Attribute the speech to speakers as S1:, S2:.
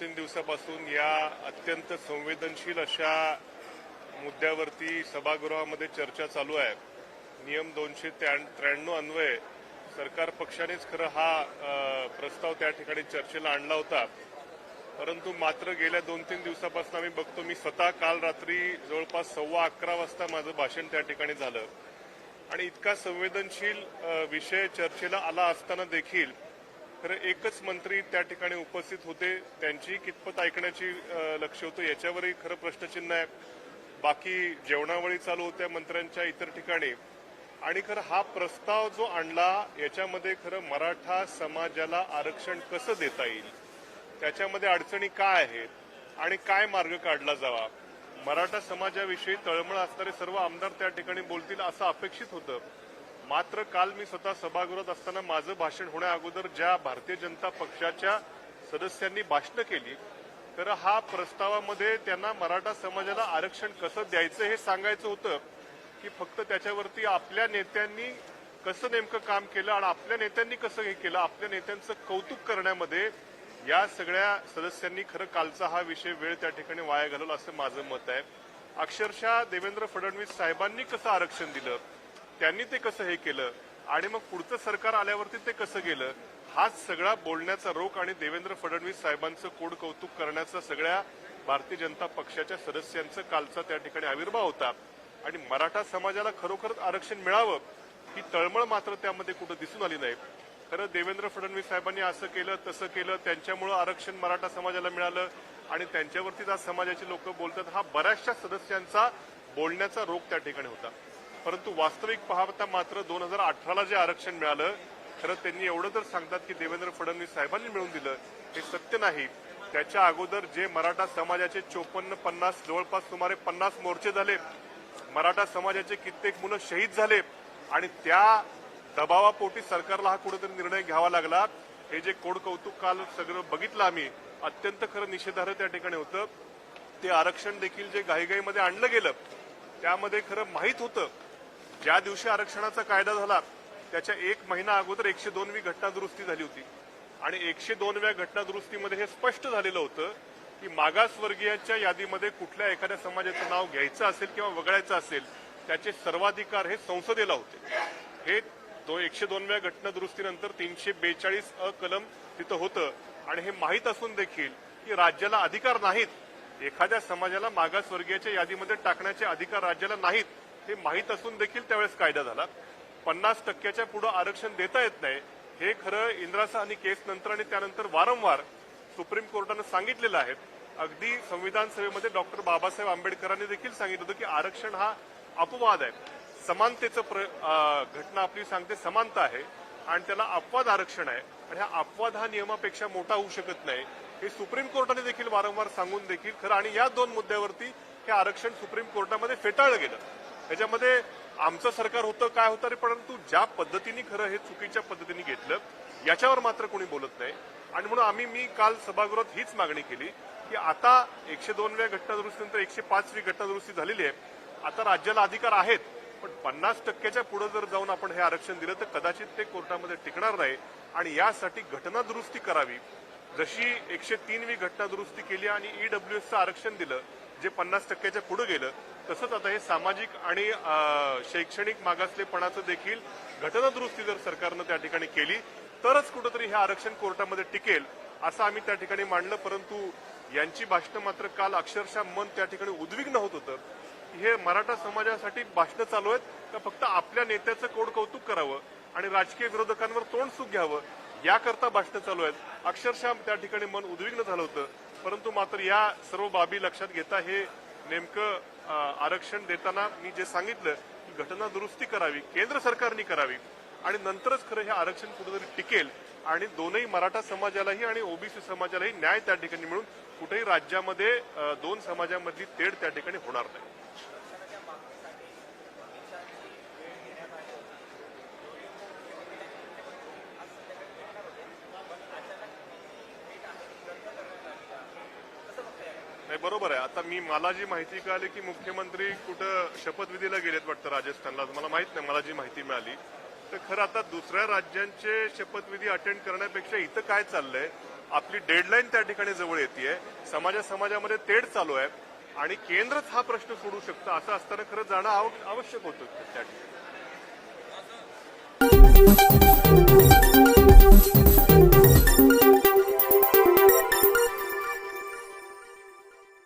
S1: तीन दिवसापासून या अत्यंत संवेदनशील अशा मुद्द्यावरती सभागृहामध्ये चर्चा चालू आहे. नियम दोनशे त्र्याण्णव अन्वये सरकार पक्षानेच खरं हा प्रस्ताव त्या ठिकाणी चर्चेला आणला होता. परंतु मात्र गेल्या दोन तीन दिवसापासून आम्ही बघतो मी स्वतः काल रात्री जवळपास सव्वा अकरा वाजता माझं भाषण त्या ठिकाणी झालं. आणि इतका संवेदनशील विषय चर्चेला आला असताना देखील खरं एकच मंत्री त्या ठिकाणी उपस्थित होते त्यांची कितपत ऐकण्याची लक्ष होतं याच्यावरही खरं प्रश्नचिन्ह आहे. बाकी जेवणावळी चालू होत्या मंत्र्यांच्या इतर ठिकाणी. आणि खरं हा प्रस्ताव जो आणला याच्यामध्ये खरं मराठा समाजाला आरक्षण कसं देता येईल? त्याच्यामध्ये अडचणी काय आहेत? आणि काय मार्ग काढला जावा? मराठा समाजाविषयी तळमळ असणारे सर्व आमदार त्या ठिकाणी बोलतील असं अपेक्षित होतं. मात्र काल मी स्वतः सभागृहात असताना माझं भाषण होण्याअगोदर ज्या भारतीय जनता पक्षाच्या सदस्यांनी भाषणं केली तर हा प्रस्तावामध्ये त्यांना मराठा समाजाला आरक्षण कसं द्यायचं हे सांगायचं होतं की फक्त त्याच्यावरती आपल्या नेत्यांनी कसं नेमकं काम केलं आणि आपल्या नेत्यांनी कसं हे केलं आपल्या नेत्यांचं कौतुक करण्यामध्ये या सगळ्या सदस्यांनी खरं कालचा हा विषय वेळ त्या ठिकाणी वाया घालवला असं माझं मत आहे. अक्षरशः देवेंद्र फडणवीस साहेबांनी कसं आरक्षण दिलं? त्यांनी ते कसं हे केलं? आणि मग पुढचं सरकार आल्यावरती ते कसं गेलं? हाच सगळा बोलण्याचा रोख आणि देवेंद्र फडणवीस साहेबांचं कोड कौतुक करण्याचा सगळ्या भारतीय जनता पक्षाच्या सदस्यांचं कालचा त्या ठिकाणी आविर्भाव होता. आणि मराठा समाजाला खरोखरच आरक्षण मिळावं ही तळमळ मात्र त्यामध्ये कुठं दिसून आली नाही. खरं देवेंद्र फडणवीस साहेबांनी असं केलं तसं केलं त्यांच्यामुळं आरक्षण मराठा समाजाला मिळालं आणि त्यांच्यावरतीच आज समाजाची लोक बोलतात. हा बऱ्याचशा सदस्यांचा बोलण्याचा रोग त्या ठिकाणी होता. परंतु वास्तविक पाहता मात्र दोन हजार अठराला जे आरक्षण मिळालं खरं त्यांनी एवढं तर सांगतात की देवेंद्र फडणवीस साहेबांनी मिळवून दिलं हे सत्य नाही. त्याच्या अगोदर जे मराठा समाजाचे चोपन्न पन्नास जवळपास सुमारे पन्नास मोर्चे झाले मराठा समाजाचे कित्येक मुलं शहीद झाले आणि त्या दबावापोटी सरकारला हा कुठेतरी निर्णय घ्यावा लागला. हे जे कोड कौतुक काल सगळं बघितलं आम्ही अत्यंत खरं निषेधार्ह त्या ठिकाणी होतं. ते आरक्षण देखील जे घाईघाईमध्ये आणलं गेलं त्यामध्ये खरं माहीत होतं ज्या दिवशी आरक्षणाचा कायदा झाला त्याच्या एक महिना अगोदर एकशे दोनवी घटना दुरुस्ती झाली होती. आणि एकशे दोनव्या घटना दुरुस्तीमध्ये हे स्पष्ट झालेलं होतं की मागासवर्गीयांच्या यादीमध्ये कुठल्या एखाद्या समाजाचं नाव घ्यायचं असेल किंवा वगळायचं असेल त्याचे सर्वाधिकार हे संसदेला होते. हे तो एकशे दोनव्या घटना दुरुस्तीनंतर तीनशे बेचाळीस अ कलम तिथं होतं. आणि हे माहीत असून देखील की राज्याला अधिकार नाहीत. एखाद्या समाजाला मागासवर्गीयाच्या यादीमध्ये टाकण्याचे अधिकार राज्याला नाहीत. हे माहीत असून देखील त्यावेळेस कायदा झाला. पन्नास टक्क्याच्या पुढे आरक्षण देता येत नाही. हे खरं इंदिरा आणि केस नंतर आणि त्यानंतर वारंवार सुप्रीम कोर्टानं सांगितलेलं आहे. अगदी संविधान सभेमध्ये डॉक्टर बाबासाहेब आंबेडकरांनी देखील सांगितलं होतं की आरक्षण हा अपवाद आहे. समानतेचं प्र घटना आपली सांगते समानता आहे. आणि त्याला अपवाद आरक्षण आहे. आणि हा अपवाद हा नियमापेक्षा मोठा होऊ शकत नाही. हे सुप्रीम कोर्टाने देखील वारंवार सांगून देखील खरं आणि या दोन मुद्द्यावरती हे आरक्षण सुप्रीम कोर्टामध्ये फेटाळलं गेलं. त्याच्यामध्ये आमचं सरकार होतं काय होतं रे परंतु ज्या पद्धतीने खरं हे चुकीच्या पद्धतीने घेतलं याच्यावर मात्र कोणी बोलत नाही. आणि म्हणून आम्ही मी काल सभागृहात हीच मागणी केली की आता एकशे दोनव्या घटनादुरुस्तीनंतर एकशे पाचवी घटनादुरुस्ती झालेली आहे. आता राज्याला अधिकार आहेत पण पन्नास टक्क्याच्या पुढे जर जाऊन आपण हे आरक्षण दिलं तर कदाचित ते कोर्टामध्ये टिकणार नाही. आणि यासाठी घटना दुरुस्ती करावी जशी एकशे तीनवी घटना दुरुस्ती केली आणि ईडब्ल्यूएसचं आरक्षण दिलं जे पन्नास टक्क्याच्या पुढे गेलं तसंच आता हे सामाजिक आणि शैक्षणिक मागासलेपणाचं देखील घटना दुरुस्ती जर सरकारनं त्या ठिकाणी केली तरच कुठंतरी हे आरक्षण कोर्टामध्ये टिकेल असं आम्ही त्या ठिकाणी मांडलं. परंतु यांची भाषणं मात्र काल अक्षरशः मन त्या ठिकाणी उद्विग्न होत होतं. हे मराठा समाजासाठी भाषणं चालू आहेत का फक्त आपल्या नेत्याचं कोड कौतुक करावं आणि राजकीय विरोधकांवर तोंड सुख घ्यावं याकरता भाषणं चालू आहेत. अक्षरशः त्या ठिकाणी मन उद्विग्न झालं होतं. परंतु मात्र या सर्व बाबी लक्षात घेता हे नेमकं आरक्षण देताना मी जे सांगितलं की घटना दुरुस्ती करावी केंद्र सरकारने करावी आणि नंतरच खरं हे आरक्षण कुठेतरी टिकेल आणि दोनही मराठा समाजालाही आणि ओबीसी समाजालाही न्याय त्या ठिकाणी मिळून कुठेही राज्यामध्ये दोन समाजामधली तेढ त्या ठिकाणी होणार नाही. नाही बरोबर आहे. आता मी मला जी माहिती कळाली की मुख्यमंत्री कुठं शपथविधीला गेलेत वाटतं राजस्थानला मला माहीत नाही. मला जी माहिती मिळाली तर खरं आता दुसऱ्या राज्यांचे शपथविधी अटेंड करण्यापेक्षा इथं काय चाललंय? आपली डेडलाईन त्या ठिकाणी जवळ येते समाजा समाजामध्ये तेढ चालू आहे. आणि केंद्रच हा प्रश्न सोडू शकतं असं असताना खरं जाणं आवश्यक होतं त्या ठिकाणी.